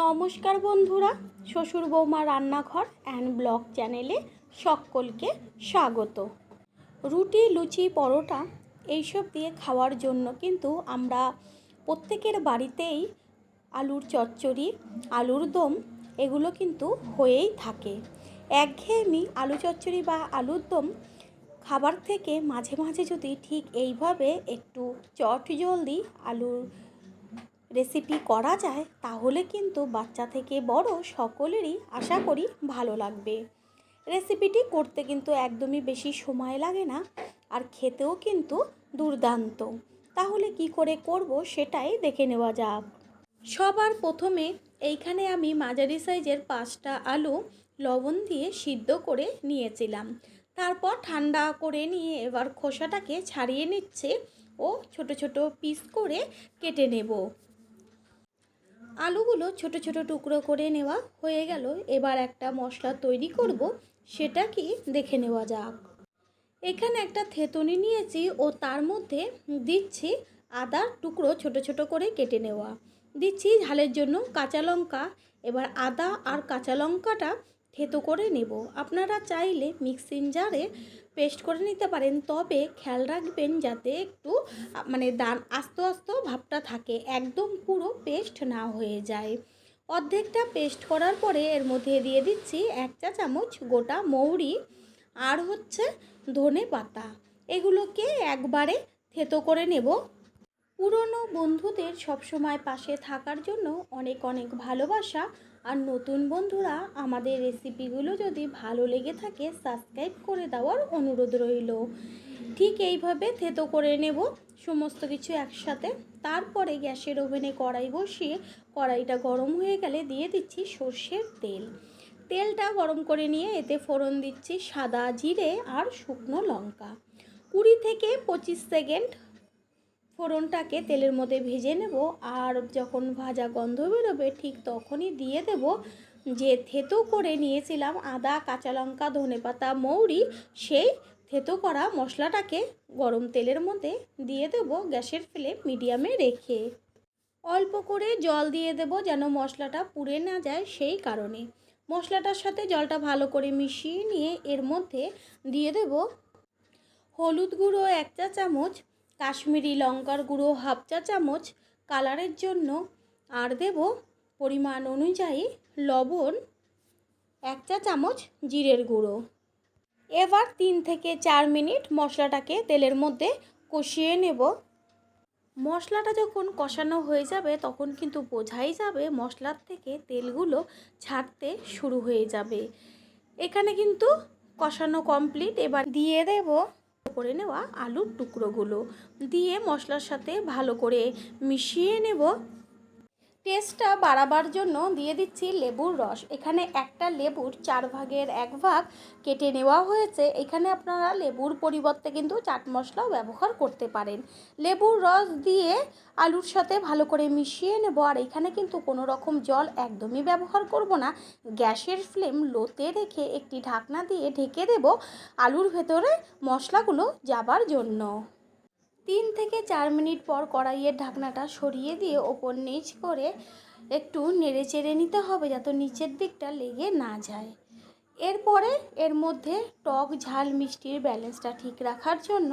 নমস্কার বন্ধুরা, শ্বশুর বৌমা রান্নাঘর অ্যান্ড ব্লগ চ্যানেলে সকলকে স্বাগত। রুটি, লুচি, পরোটা এইসব দিয়ে খাওয়ার জন্য কিন্তু আমরা প্রত্যেকের বাড়িতেই আলুর চচ্চড়ি, আলুর দম এগুলো কিন্তু হয়েই থাকে। একঘেয়েমি আলু চচ্চড়ি বা আলুর দম খাবার থেকে মাঝে মাঝে যদি ঠিক এইভাবে একটু চট জলদি আলুর রেসিপি করা যায়, তাহলে কিন্তু বাচ্চা থেকে বড় সকলেরই আশা করি ভালো লাগবে। রেসিপিটি করতে কিন্তু একদমই বেশি সময় লাগে না, আর খেতেও কিন্তু দুর্দান্ত। তাহলে কি করে করব সেটাই দেখে নেওয়া যাক। সবার প্রথমে এইখানে আমি মাঝারি সাইজের পাঁচটা আলু লবণ দিয়ে সিদ্ধ করে নিয়েছিলাম। তারপর ঠান্ডা করে নিয়ে এবার খোসাটাকে ছাড়িয়ে নিচ্ছে ও ছোট ছোট পিস করে কেটে নেব। আলুগুলো ছোট ছোট টুকরো করে নেওয়া হয়ে গেল। এবার একটা মশলা তৈরি করব, সেটা কি দেখে নেওয়া যাক। এখানে একটা থেতনি নিয়েছি ও তার মধ্যে দিচ্ছি আদার টুকরো ছোট ছোট করে কেটে নেওয়া। দিচ্ছি ঝালের জন্য কাঁচা লঙ্কা। এবার আদা আর কাঁচা লঙ্কাটা থেতো করে নেব। আপনারা চাইলে মিক্সিং জারে পেস্ট করে নিতে পারেন। তবে খেয়াল রাখবেন যাতে একটু মানে দান, আস্তে আস্তে ভাবটা থাকে। একদম পুরো পেস্ট না হয়ে যায়। অর্ধেকটা পেস্ট করার পরে এর মধ্যে দিয়ে দিচ্ছি এক চা চামচ গোটা মৌরি আর হচ্ছে ধনে পাতা। এগুলোকে একবারে থেতো করে নেব। পুরনো বন্ধুদের সবসময় পাশে থাকার জন্য অনেক অনেক ভালোবাসা। আর নতুন বন্ধুরা আমাদের রেসিপিগুলো যদি ভালো লেগে থাকে, সাবস্ক্রাইব করে দেওয়ার অনুরোধ রইল। ঠিক এইভাবে থেতো করে নেব সমস্ত কিছু একসাথে। তারপরে গ্যাসের ওভেনে কড়াই বসিয়ে কড়াইটা গরম হয়ে গেলে দিয়ে দিচ্ছি সর্ষের তেল। তেলটা গরম করে নিয়ে এতে ফোড়ন দিচ্ছি সাদা জিরে আর শুকনো লঙ্কা। কুড়ি থেকে পঁচিশ সেকেন্ড ফোড়নটাকে তেলের মধ্যে ভেজে নেব আর যখন ভাজা গন্ধ বেরোবে ঠিক তখনই দিয়ে দেব যে থেতো করে নিয়েছিলাম আদা, কাঁচা লঙ্কা ধনেপাতা মৌরি, সেই থেতো করা মশলাটাকে গরম তেলের মধ্যে দিয়ে দেব গ্যাসের ফ্লেম মিডিয়ামে রেখে। অল্প করে জল দিয়ে দেব যেন মশলাটা পুড়ে না যায় সেই কারণে। মশলাটার সাথে জলটা ভালো করে মিশিয়ে নিয়ে এর মধ্যে দিয়ে দেব হলুদ গুঁড়ো এক চা চামচ কাশ্মীরি লঙ্কার গুঁড়ো হাফ চা চামচ কালারের জন্য আর দেব পরিমাণ অনুযায়ী লবণ এক চা চামচ জিরের গুঁড়ো। এবার তিন থেকে চার মিনিট মশলাটাকে তেলের মধ্যে কষিয়ে নেব। মশলাটা যখন কষানো হয়ে যাবে, তখন কিন্তু বোঝাই যাবে মশলার থেকে তেলগুলো ছাড়তে শুরু হয়ে যাবে। এখানে কিন্তু কষানো কমপ্লিট এবার দিয়ে দেব করে নেওয়া আলুর টুকরোগুলো। দিয়ে মশলার সাথে ভালো করে মিশিয়ে নেব টেস্টটা বাড়াবার জন্য দিয়ে দিচ্ছি লেবুর রস। এখানে একটা লেবুর চার ভাগের এক ভাগ কেটে নেওয়া হয়েছে। এখানে আপনারা লেবুর পরিবর্তে কিন্তু চাট মশলাও ব্যবহার করতে পারেন। লেবুর রস দিয়ে আলুর সাথে ভালো করে মিশিয়ে নেব। আর এখানে কিন্তু কোনো রকম জল একদমই ব্যবহার করব না। গ্যাসের ফ্লেম লোতে রেখে একটি ঢাকনা দিয়ে ঢেকে দেব আলুর ভেতরে মশলাগুলো যাবার জন্য। তিন থেকে চার মিনিট পর কড়াইয়ের ঢাকনাটা সরিয়ে দিয়ে ওপর নিচ করে একটু নেড়ে চেড়ে নিতে হবে যাতে নিচের দিকটা লেগে না যায়। এরপরে এর মধ্যে টক ঝাল মিষ্টির ব্যালেন্সটা ঠিক রাখার জন্য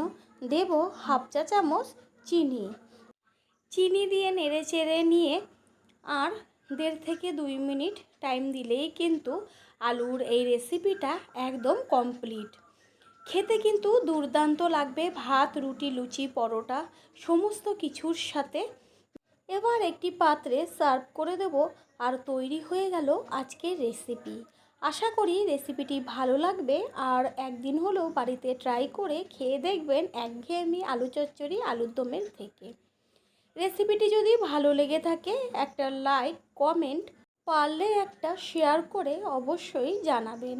দেব হাফ চা চামচ চিনি। চিনি দিয়ে নেড়ে চেড়ে নিয়ে আর দেড় থেকে দুই মিনিট টাইম দিলেই কিন্তু আলুর এই রেসিপিটা একদম কমপ্লিট খেতে কিন্তু দুর্দান্ত লাগবে ভাত, রুটি, লুচি, পরোটা, সমস্ত কিছুর সাথে। এবার একটি পাত্রে সার্ভ করে দেব আর তৈরি হয়ে গেল আজকের রেসিপি। আশা করি রেসিপিটি ভালো লাগবে আর একদিন হলেও বাড়িতে ট্রাই করে খেয়ে দেখবেন একঘেয়েমি আলু চচ্চড়ি, আলুর দমের থেকে। রেসিপিটি যদি ভালো লেগে থাকে, একটা লাইক, কমেন্ট, পারলে একটা শেয়ার করে অবশ্যই জানাবেন।